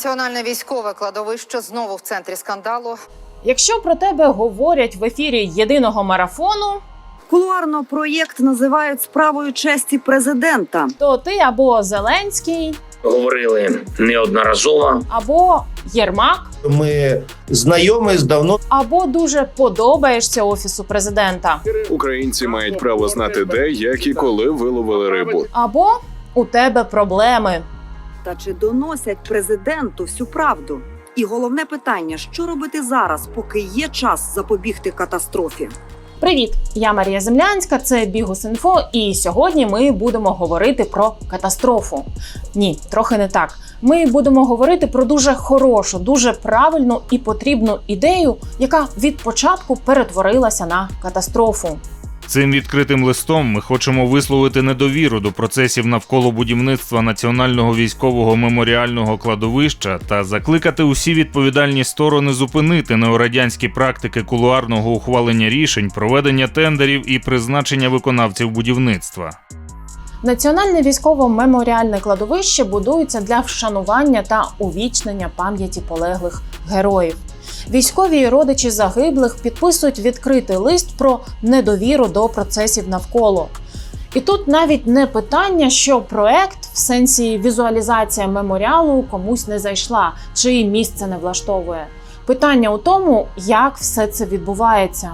Національне військове кладовище знову в центрі скандалу. Якщо про тебе говорять в ефірі єдиного марафону, Кулуарно проєкт називають справою честі президента. то ти або Зеленський, говорили неодноразово. або Єрмак, Ми знайомі з давно. або дуже подобаєшся офісу президента, Українці мають право знати, де, як і коли виловили рибу. або у тебе проблеми. Та чи доносять президенту всю правду? І головне питання: що робити зараз, поки є час запобігти катастрофі? Привіт, я Марія Землянська, це Бігус.Інфо, і сьогодні ми будемо говорити про катастрофу. Ні, трохи не так. Ми будемо говорити про дуже хорошу, дуже правильну і потрібну ідею, яка від початку перетворилася на катастрофу. Цим відкритим листом ми хочемо висловити недовіру до процесів навколо будівництва національного військового меморіального кладовища та закликати усі відповідальні сторони зупинити неорадянські практики кулуарного ухвалення рішень, проведення тендерів і призначення виконавців будівництва. Національне військово-меморіальне кладовище будується для вшанування та увічнення пам'яті полеглих героїв. Військові і родичі загиблих підписують відкритий лист про недовіру до процесів навколо. І тут навіть не питання, що проект в сенсі візуалізація меморіалу комусь не зайшла, чи місце не влаштовує. Питання у тому, як все це відбувається.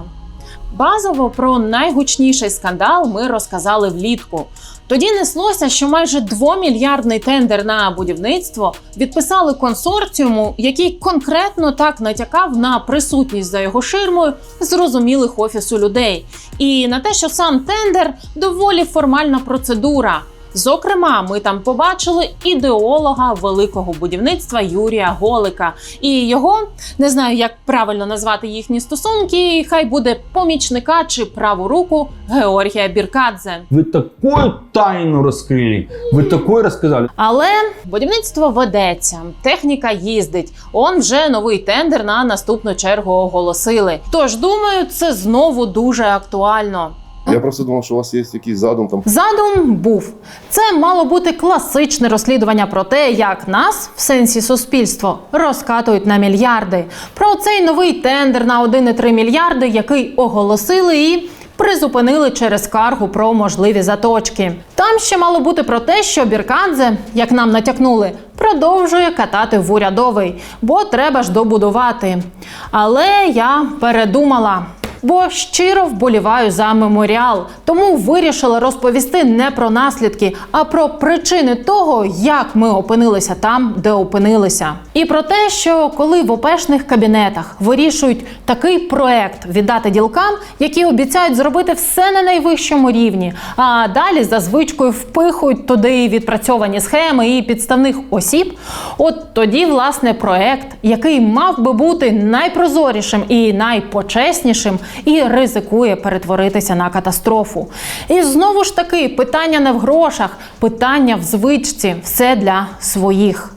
Базово про найгучніший скандал ми розказали влітку. Тоді неслося, що майже двомільярдний тендер на будівництво відписали консорціуму, який конкретно так натякав на присутність за його ширмою зрозумілих офісу людей, і на те, що сам тендер доволі формальна процедура. Зокрема, ми там побачили ідеолога великого будівництва Юрія Голика і його не знаю, як правильно назвати їхні стосунки. Хай буде помічника чи праву руку Георгія Біркадзе. Вы такую тайну раскрыли, вы такое рассказали. Але будівництво ведеться, техніка їздить. Он вже новий тендер на наступну чергу оголосили. Тож думаю, це знову дуже актуально. Я просто думав, що у вас є якийсь задум там. Задум був це мало бути класичне розслідування про те, як нас в сенсі суспільство розкатують на мільярди. Про цей новий тендер на 1,3 мільярди, який оголосили і. Призупинили через скаргу про можливі заточки. Там ще мало бути про те, що Біркадзе, як нам натякнули, продовжує катати в урядовий, бо треба ж добудувати. Але я передумала. Бо щиро вболіваю за меморіал, тому вирішила розповісти не про наслідки, а про причини того, як ми опинилися там, де опинилися, і про те, що коли в ОПЕшних кабінетах вирішують такий проект віддати ділкам, які обіцяють зробити все на найвищому рівні, а далі за звичкою впихують туди відпрацьовані схеми і підставних осіб. От тоді, власне, проект, який мав би бути найпрозорішим і найпочеснішим, і ризикує перетворитися на катастрофу. І знову ж таки, питання не в грошах, питання в звичці, все для своїх.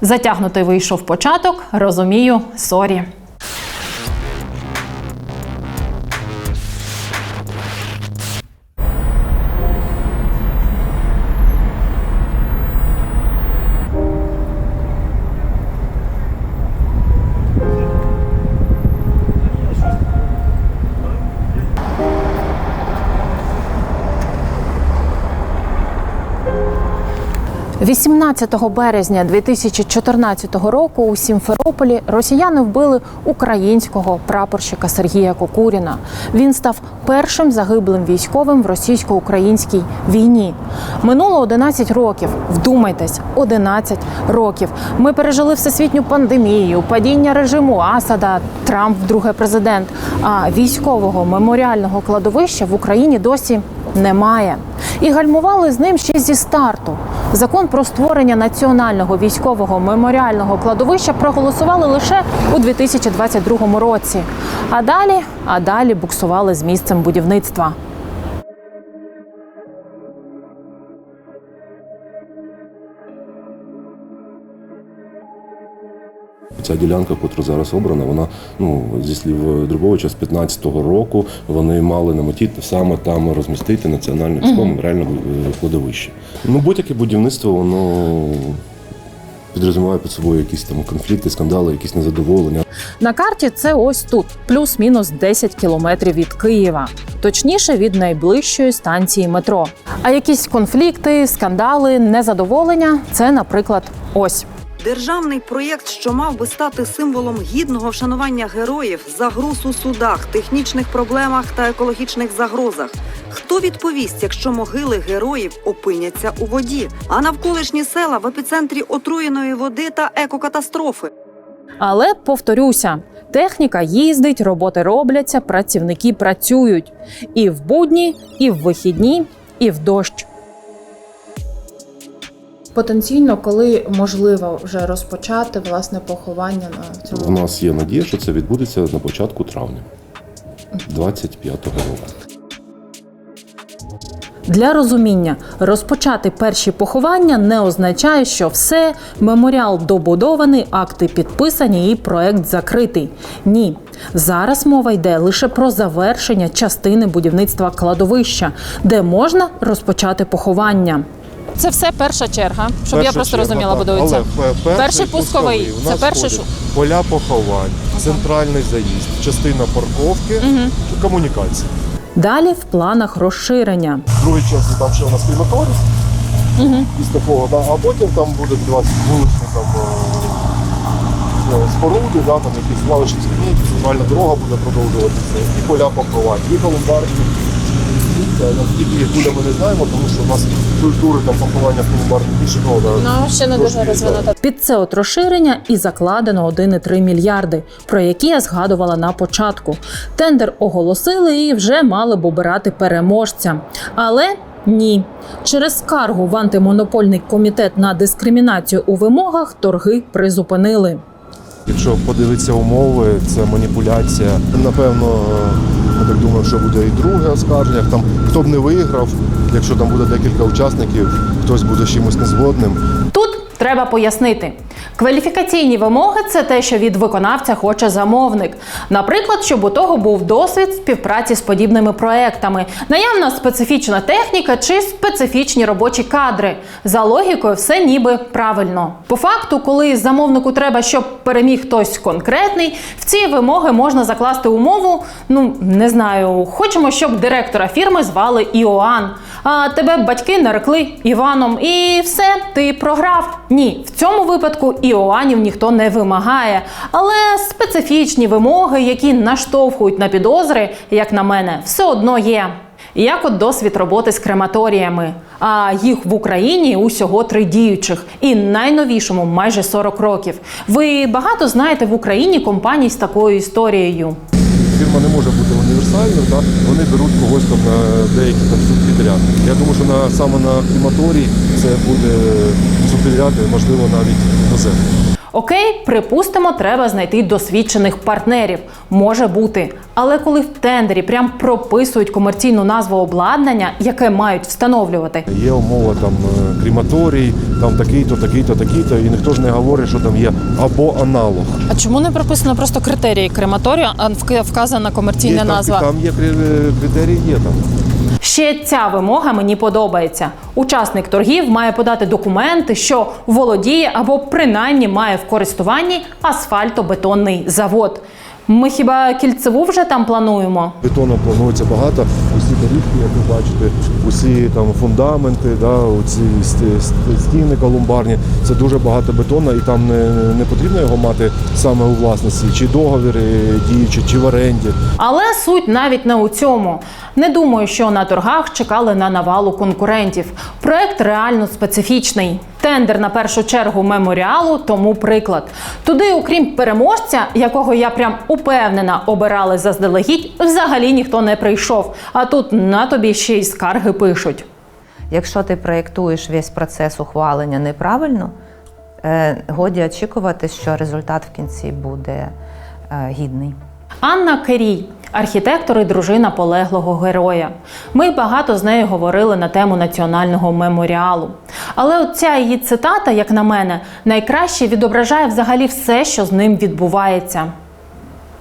Затягнутий вийшов початок, розумію, сорі. – 18 березня 2014 року у Сімферополі росіяни вбили українського прапорщика Сергія Кокуріна. Він став першим загиблим військовим в російсько-українській війні. Минуло 11 років. Вдумайтесь, 11 років. Ми пережили всесвітню пандемію, падіння режиму Асада, Трамп вдруге президент. А військового меморіального кладовища в Україні досі немає. І гальмували з ним ще зі старту. Закон про створення національного військового меморіального кладовища проголосували лише у 2022 році. А далі, а далі буксували з місцем будівництва. Ця ділянка, яка зараз обрана, вона ну зі слів Дрибовича з 15-го року вони мали на меті саме там розмістити національне військове меморіальне е, кладовище. Ну будь-яке будівництво, воно підрозуміває під собою якісь там конфлікти, скандали, якісь незадоволення. На карті це ось тут, плюс-мінус 10 кілометрів від Києва, точніше від найближчої станції метро. А якісь конфлікти, скандали, незадоволення це, наприклад, ось. Державний проєкт, що мав би стати символом гідного вшанування героїв, загруз у судах, технічних проблемах та екологічних загрозах. Хто відповість, якщо могили героїв опиняться у воді, а навколишні села в епіцентрі отруєної води та екокатастрофи? Але повторюся, техніка їздить, роботи робляться, працівники працюють і в будні, і в вихідні, і в дощ. Потенційно, коли можливо вже розпочати власне поховання на У нас є надія, що це відбудеться на початку травня 25-го року. Для розуміння, розпочати перші поховання не означає, що все, меморіал добудований, акти підписані і проект закритий. Ні. Зараз мова йде лише про завершення частини будівництва кладовища, де можна розпочати поховання. Це все перша черга, щоб я просто розуміла, будується. Але перший, Перший пусковий. У Це перший шу- поля поховань, центральний заїзд, частина парковки, комунікації. Далі в планах розширення. В другій частині там ще у нас крематорій. Після того, да, а потім там буде 20 вуличні там, е, е, споруди, да, там якісь лавочні скамейки, центральна дорога буде продовжуватися, і поля поховань, і колумбарні. Наскільки їх буде, ми не знаємо, тому що у нас культури там поховання колумбарні більше ну, ще не дуже розвинута. Під це от розширення і закладено 1,3 мільярди, про які я згадувала на початку. Тендер оголосили і вже мали б обирати переможця. Але ні. Через скаргу в антимонопольний комітет на дискримінацію у вимогах торги призупинили. Якщо подивитися умови, це маніпуляція. Напевно, я так думаю, що буде і друге оскарження. Там хто б не виграв, якщо там буде декілька учасників, хтось буде чимось незгодним. Тут треба пояснити. Кваліфікаційні вимоги це те, що від виконавця хоче замовник. Наприклад, щоб у того був досвід співпраці з подібними проектами, наявна специфічна техніка чи специфічні робочі кадри. За логікою, все ніби правильно. По факту, коли замовнику треба, щоб переміг хтось конкретний, в ці вимоги можна закласти умову. Ну не знаю, хочемо, щоб директора фірми звали Іоанн. А тебе батьки нарекли Іваном, і все, ти програв. Ні, в цьому випадку Іоанів ніхто не вимагає. Але специфічні вимоги, які наштовхують на підозри, як на мене, все одно є. Як от досвід роботи з крематоріями. А їх в Україні усього три діючих, і найновішому майже 40 років. Ви багато знаєте в Україні компаній з такою історією. Фірма не може бути універсальною, так? вони беруть когось там на деякі там субпідряд. Я думаю, що на саме на кліматорії це буде субпідряд, можливо, навіть іноземний. Окей, припустимо, треба знайти досвідчених партнерів. Може бути. Але коли в тендері прям прописують комерційну назву обладнання, яке мають встановлювати. Є умова там е, крематорій, там такий-то, такий-то, такий-то, і ніхто ж не говорить, що там є або аналог. А чому не прописано просто критерії крематорію, а вказана комерційна Є, там, там є кри- критерії, є там. Ще ця вимога мені подобається. Учасник торгів має подати документи, що володіє або принаймні має в користуванні асфальтобетонний завод. Ми хіба кільцеву вже там плануємо? Бетону планується багато. Усі доріжки, як ви бачите, усі там фундаменти, да, сті- стіни колумбарні. Це дуже багато бетону, і там не, не потрібно його мати саме у власності, чи договір е, діючий, чи в оренді. Але суть навіть не у цьому. Не думаю, що на торгах чекали на навалу конкурентів. Проект реально специфічний. Тендер на першу чергу меморіалу, тому приклад. Туди, окрім переможця, якого я прям упевнена обирали заздалегідь, взагалі ніхто не прийшов. А тут на тобі ще й скарги пишуть. Якщо ти проєктуєш весь процес ухвалення неправильно, е, годі очікувати, що результат в кінці буде е, гідний. Анна Керій, архітектор і дружина полеглого героя. Ми багато з нею говорили на тему національного меморіалу. Але от ця її цитата, як на мене, найкраще відображає взагалі все, що з ним відбувається.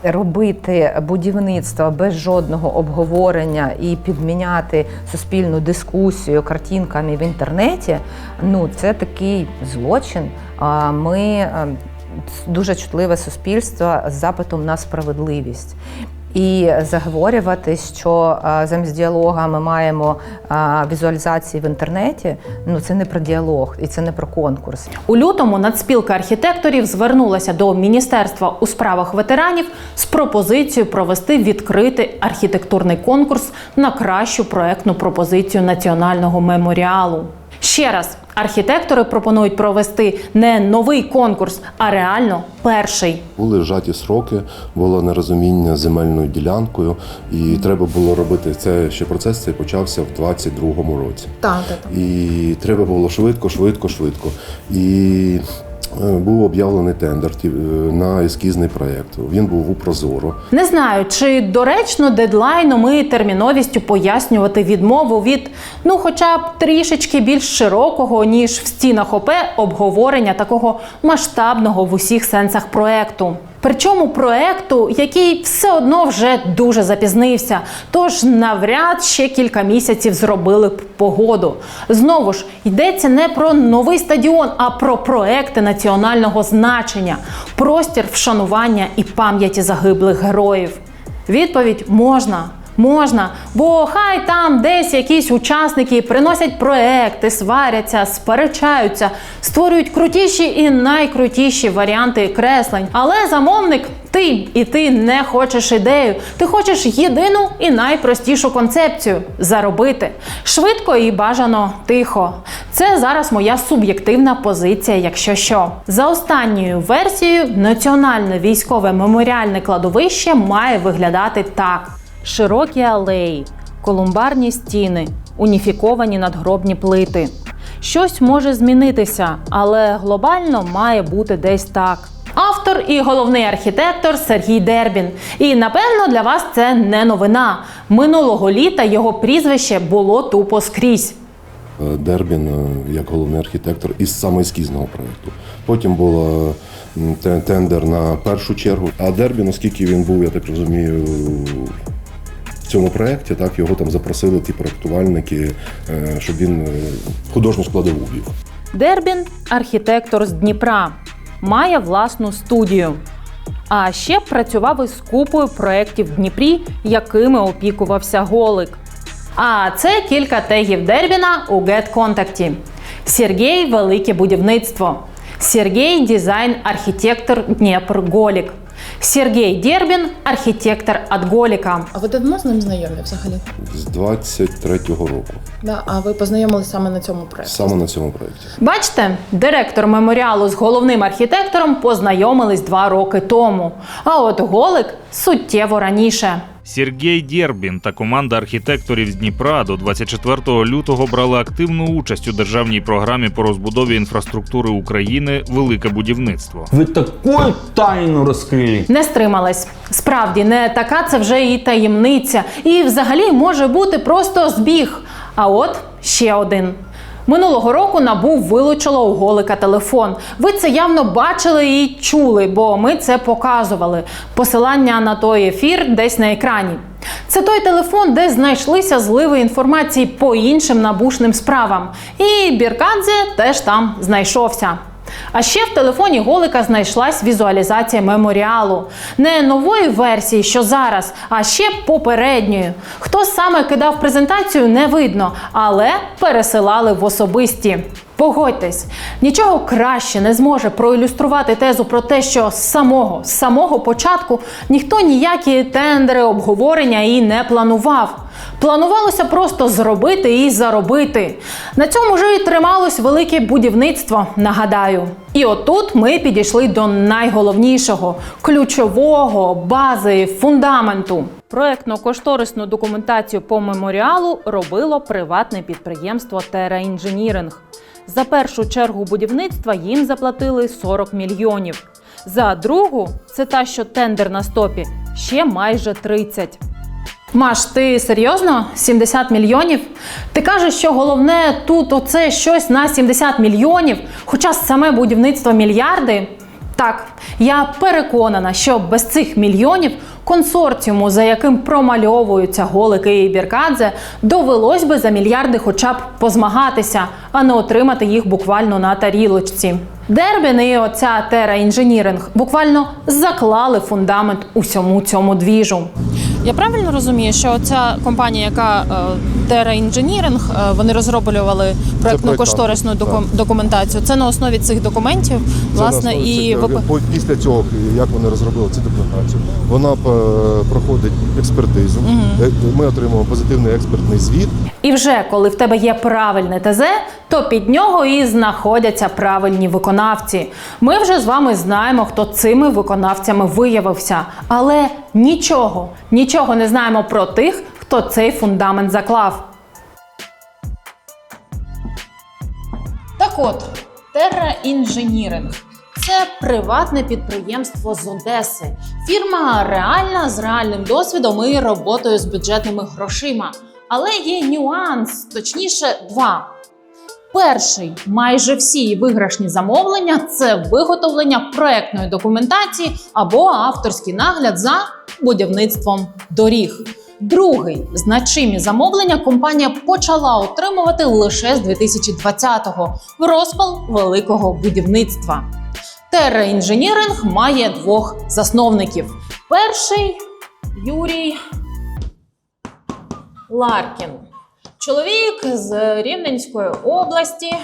робити будівництво без жодного обговорення і підміняти суспільну дискусію картинками в інтернеті, ну це такий злочин. Ми е, дуже чутливе суспільство з запитом на справедливість. І заговорювати, що е, замість діалога ми маємо е, візуалізації в інтернеті. Ну це не про діалог і це не про конкурс. У лютому Нацспілка архітекторів звернулася до Міністерства у справах ветеранів з пропозицією провести відкритий архітектурний конкурс на кращу проектну пропозицію національного меморіалу. Ще раз, архітектори пропонують провести не новий конкурс, а реально перший. Були вжаті сроки, було нерозуміння з земельною ділянкою, і треба було робити це. Ще процес цей почався в 22-му році. Так, так. І треба було швидко, швидко, швидко. І був об'явлений тендер е, на ескізний проєкт. Він був у Прозоро. Не знаю, чи доречно дедлайном і терміновістю пояснювати відмову від ну, хоча б трішечки більш широкого, ніж в стінах ОП обговорення такого масштабного в усіх сенсах проекту. Причому проекту, який все одно вже дуже запізнився, тож навряд ще кілька місяців зробили б погоду. Знову ж йдеться не про новий стадіон, а про проекти національного значення, простір вшанування і пам'яті загиблих героїв. Відповідь можна. Можна, бо хай там десь якісь учасники приносять проекти, сваряться, сперечаються, створюють крутіші і найкрутіші варіанти креслень. Але замовник ти і ти не хочеш ідею. Ти хочеш єдину і найпростішу концепцію заробити швидко і бажано тихо. Це зараз моя суб'єктивна позиція, якщо що. За останньою версією, національне військове меморіальне кладовище має виглядати так: широкі алеї, колумбарні стіни, уніфіковані надгробні плити. Щось може змінитися, але глобально має бути десь так. Автор і головний архітектор Сергій Дербін. І напевно для вас це не новина. Минулого літа його прізвище було тупо скрізь. Е, Дербін е, як головний архітектор із саме ескізного проєкту. Потім був тендер на першу чергу. А Дербін, оскільки він був, я так розумію, цьому проєкті, так його там запросили ті проєктувальники, е, щоб він е, художню складову вів. Дербін архітектор з Дніпра, має власну студію. А ще працював із купою проєктів в Дніпрі, якими опікувався Голик. А це кілька тегів Дербіна у GetContact. Сергій Велике будівництво. Сергій дизайн архітектор Дніпр Голік. Сергій Дербін архітектор від Голіка. А ви давно з ним знайомі взагалі? З 23-го року, Да, а ви познайомилися саме на цьому проєкті? саме на цьому проєкті. Бачите, директор меморіалу з головним архітектором познайомились два роки тому. А от Голик суттєво раніше. Сергій Дєрбін та команда архітекторів з Дніпра до 24 лютого брали активну участь у державній програмі по розбудові інфраструктури України Велике будівництво. Ви таку тайну розкрили. Не стрималась. Справді, не така це вже і таємниця. І взагалі може бути просто збіг. А от ще один. Минулого року набу вилучило у голика телефон. Ви це явно бачили і чули, бо ми це показували. Посилання на той ефір десь на екрані. Це той телефон, де знайшлися зливи інформації по іншим набушним справам. І Біркадзе теж там знайшовся. А ще в телефоні Голика знайшлась візуалізація меморіалу. Не нової версії, що зараз, а ще попередньої. Хто саме кидав презентацію, не видно, але пересилали в особисті. Погодьтесь, нічого краще не зможе проілюструвати тезу про те, що з самого з самого початку ніхто ніякі тендери, обговорення і не планував. Планувалося просто зробити і заробити. На цьому ж і трималось велике будівництво, нагадаю. І отут ми підійшли до найголовнішого ключового бази фундаменту. Проектно-кошторисну документацію по меморіалу робило приватне підприємство Тера Інженіринг. За першу чергу будівництва їм заплатили 40 мільйонів. За другу, це та, що тендер на стопі, ще майже 30. Маш, ти серйозно? 70 мільйонів? Ти кажеш, що головне тут оце щось на 70 мільйонів, хоча саме будівництво мільярди. Так, я переконана, що без цих мільйонів консорціуму, за яким промальовуються голики і біркадзе, довелось би за мільярди хоча б позмагатися, а не отримати їх буквально на тарілочці. Дербін і оця Тера інженіринг буквально заклали фундамент усьому цьому двіжу. Я правильно розумію, що ця компанія, яка Terra Engineering, е, вони розроблювали проектну кошторисну доку- документацію. Це на основі цих документів, Це на основі цих- після цього, як вони розробили цю документацію, вона е, проходить експертизу. Е, Ми отримуємо позитивний експертний звіт. І вже коли в тебе є правильне ТЗ, то під нього і знаходяться правильні виконавці. Ми вже з вами знаємо, хто цими виконавцями виявився. Але нічого, нічого не знаємо про тих, хто цей фундамент заклав. Так от, Terra Engineering – це приватне підприємство з Одеси. Фірма реальна з реальним досвідом і роботою з бюджетними грошима. Але є нюанс, точніше, два. Перший майже всі виграшні замовлення це виготовлення проектної документації або авторський нагляд за будівництвом доріг. Другий значимі замовлення компанія почала отримувати лише з 2020-го в розпал великого будівництва. Terra Engineering має двох засновників. Перший Юрій Ларкін. Чоловік з Рівненської області,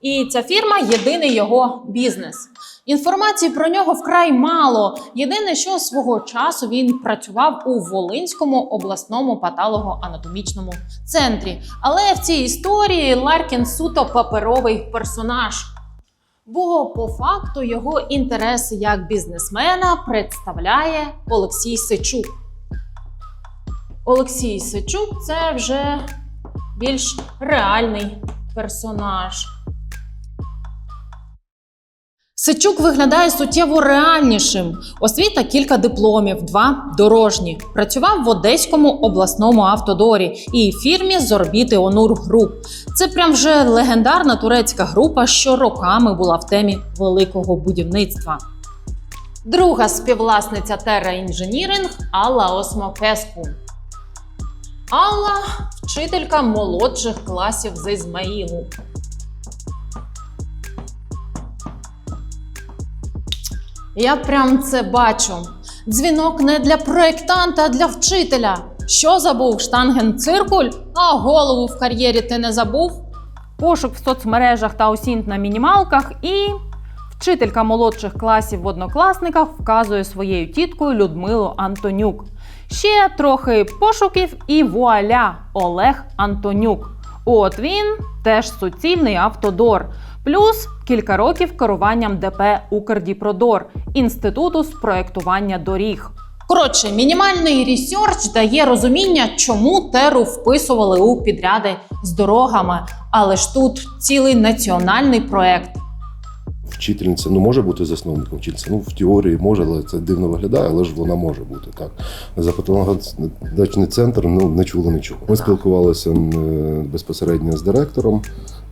і ця фірма єдиний його бізнес. Інформації про нього вкрай мало. Єдине, що свого часу він працював у Волинському обласному патологоанатомічному центрі. Але в цій історії Ларкін суто паперовий персонаж. Бо по факту його інтереси як бізнесмена представляє Олексій Сичук. Олексій Сичук це вже більш реальний персонаж. Сичук виглядає суттєво реальнішим. Освіта кілька дипломів, два дорожні. Працював в Одеському обласному автодорі і фірмі з орбіти Онур Груп. Це прям вже легендарна турецька група, що роками була в темі великого будівництва. Друга співвласниця Terra Engineering Алла Осмопеску. Алла вчителька молодших класів з Ізмаїлу. Я прям це бачу. Дзвінок не для проєктанта, а для вчителя. Що забув штанген циркуль, а голову в кар'єрі ти не забув? Пошук в соцмережах та осінт на мінімалках і вчителька молодших класів в однокласниках вказує своєю тіткою Людмилу Антонюк. Ще трохи пошуків і вуаля Олег Антонюк. От він теж суцільний автодор. Плюс кілька років керуванням ДП Укрдіпродор інституту з проектування доріг. Коротше, мінімальний ресерч дає розуміння, чому теру вписували у підряди з дорогами. Але ж тут цілий національний проект. Вчительниця ну може бути засновником вчительця. Ну в теорії може, але це дивно виглядає, але ж вона може бути так. За патологоанатомічний центр ну не чули нічого. Ми спілкувалися е, безпосередньо з директором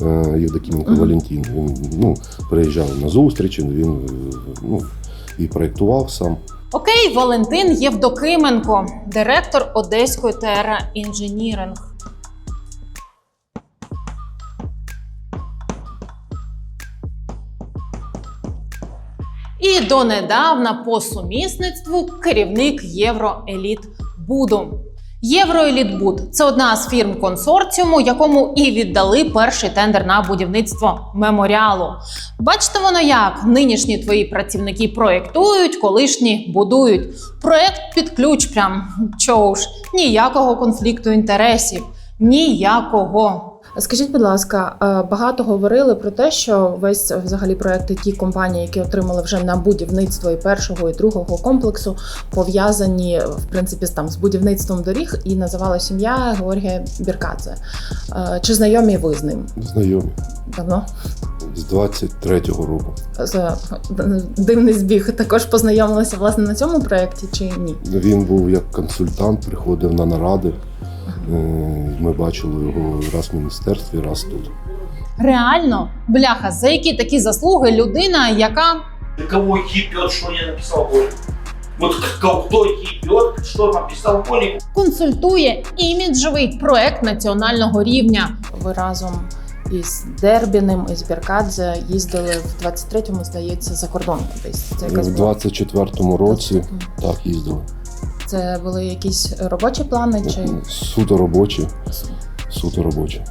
е, Євдокіменко Валентин. Він ну приїжджав на зустрічі. Він е, ну і проєктував сам. Окей, Валентин Євдокименко, директор Одеської Terra Engineering. І донедавна по сумісництву керівник Євроеліт Буду. Євроелітбуд це одна з фірм консорціуму, якому і віддали перший тендер на будівництво меморіалу. Бачите воно як нинішні твої працівники проєктують, колишні будують. Проєкт під ключ, прям чого ж, ніякого конфлікту інтересів, ніякого. Скажіть, будь ласка, е, багато говорили про те, що весь взагалі проекти ті компанії, які отримали вже на будівництво і першого і другого комплексу, пов'язані в принципі з там з будівництвом доріг і називала сім'я Георгія Біркадзе. Е, Чи знайомі ви з ним? Знайомі Давно з 23-го року. е, дивний збіг також познайомилися власне на цьому проєкті чи ні? Він був як консультант, приходив на наради. Е, Ми бачили його раз в міністерстві, раз тут. Реально, бляха, за які такі заслуги людина, яка кого ебет, что не написал Голик? Вот к- кто ебет, что написал Консультує іміджовий проект національного рівня. Ви разом із Дербіним, із Біркадзе їздили в 23-му, здається, за кордон кудись. Це якась В була 24-му році так їздили. Це були якісь робочі плани чи Суто робочі. Суто робочі.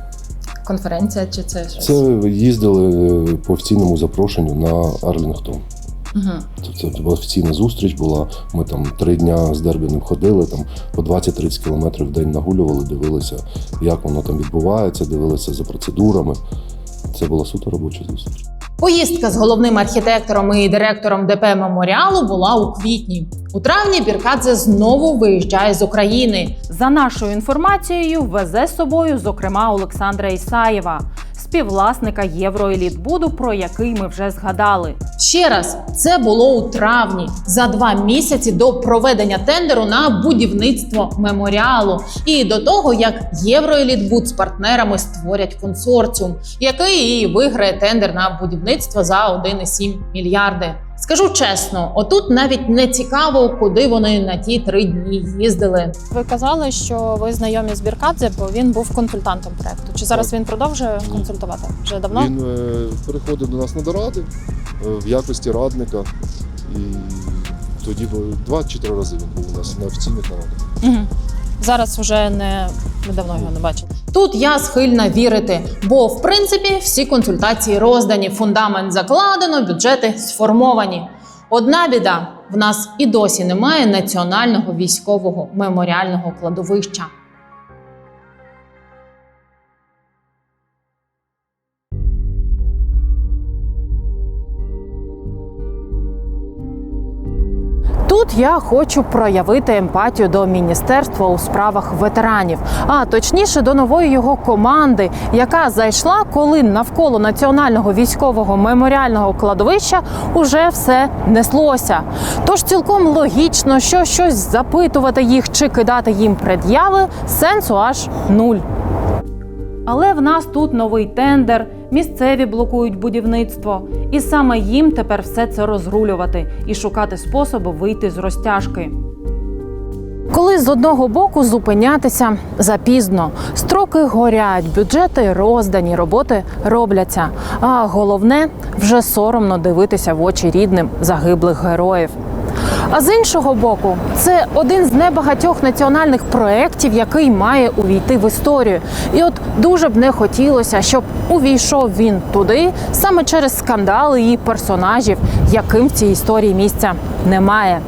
конференція, чи це щось? Це їздили е, по офіційному запрошенню на Арлінгтон. Угу. Тобто це офіційна зустріч була. Ми там три дня з Дербіним ходили, там по 20-30 кілометрів в день нагулювали, дивилися, як воно там відбувається, дивилися за процедурами. Це була суто робоча зустріч. Поїздка з головним архітектором і директором ДП меморіалу була у квітні. У травні Біркадзе знову виїжджає з України. За нашою інформацією, везе з собою, зокрема, Олександра Ісаєва, співвласника Євроелітбуду, про який ми вже згадали. Ще раз, це було у травні, за два місяці до проведення тендеру на будівництво меморіалу, і до того, як Євроелітбуд з партнерами створять консорціум, який і виграє тендер на будівництво за 1,7 мільярди. Скажу чесно, отут навіть не цікаво, куди вони на ті три дні їздили. Ви казали, що ви знайомі з Біркадзе, бо він був консультантом проекту. Чи зараз він продовжує консультувати? Вже давно? Він е, переходив до нас на доради е, в якості радника. І тоді два чи три рази він був у нас на офіційних нарадах. Угу. Зараз вже не ми давно його не бачили. Тут я схильна вірити, бо в принципі всі консультації роздані, фундамент закладено, бюджети сформовані. Одна біда: в нас і досі немає національного військового меморіального кладовища. Я хочу проявити емпатію до міністерства у справах ветеранів, а точніше до нової його команди, яка зайшла, коли навколо національного військового меморіального кладовища уже все неслося. Тож цілком логічно, що щось запитувати їх чи кидати їм пред'яви сенсу аж нуль. Але в нас тут новий тендер, місцеві блокують будівництво, і саме їм тепер все це розрулювати і шукати способи вийти з розтяжки. Коли з одного боку зупинятися запізно, строки горять, бюджети роздані, роботи робляться. А головне вже соромно дивитися в очі рідним загиблих героїв. А з іншого боку, це один з небагатьох національних проєктів, який має увійти в історію. І от дуже б не хотілося, щоб увійшов він туди саме через скандали і персонажів, яким в цій історії місця немає.